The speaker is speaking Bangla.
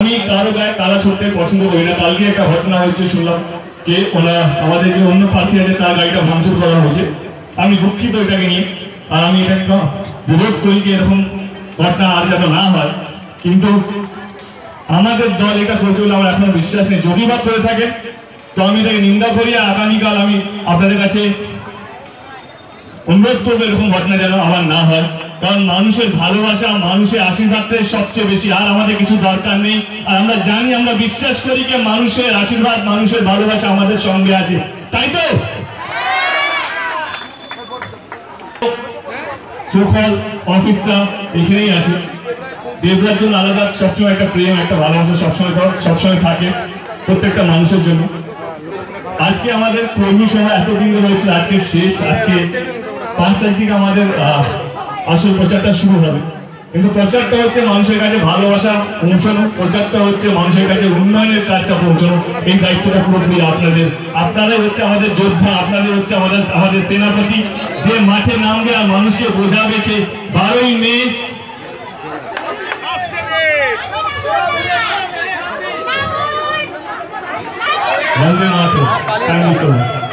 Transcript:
আমি কারও গায়ে কালা ছুটতে পছন্দ করি না। কালকে একটা ঘটনা হয়েছে, শুনলাম যে ওনা আমাদের যে অন্য প্রার্থী আছে, তার গাড়িটা ভাঙচুর করা হয়েছে। আমি দুঃখিত এটাকে নিয়ে। আর আমি এটাকে বিরোধ করি যে এরকম ঘটনা আর যাতে না হয়। কিন্তু আমাদের দল এটা করেছে বলে আমার এখনও বিশ্বাস নেই। যদি বা করে থাকে, তো আমি এটাকে নিন্দা করি আর আগামীকাল আমি আপনাদের কাছে অনুরোধ করব এরকম ঘটনা যেন আমার না হয়। কারণ মানুষের ভালোবাসা মানুষের আশীর্বাদটাই সবচেয়ে বেশি। আর আমাদের কিছু দরকার নেই। আর আমরা জানি, আমরা বিশ্বাস করি যে মানুষের আশীর্বাদ, মানুষের ভালোবাসা আমাদের সঙ্গে আছে। তাই তো? সুফল অফিসটা এখানেই আছে। দেবরার জন্য আলাদা, সবসময় একটা প্রেম, একটা ভালোবাসা সবসময় সবসময় থাকে প্রত্যেকটা মানুষের জন্য। আজকে আমাদের কর্মী সভা এতদিন হচ্ছে আজকে শেষ। আজকে পাঁচ তারিখ থেকে আমাদের আসল প্রচারটা শুরু হবে। কিন্তু প্রচারটা হচ্ছে মানুষের কাছে ভালোবাসা পৌঁছানো, প্রচারটা হচ্ছে মানুষের কাছে উন্নয়নের কাজটা পৌঁছানো। এই দায়িত্বটা পুরোপুরি আপনাদের। আপনারাই হচ্ছে আমাদের যোদ্ধা আপনাদের হচ্ছে আমাদের আমাদের সেনাপতি। যে মাঠে নামবে আর মানুষকে বোঝাবে কে বারোই মে মাতরম। Thank you so much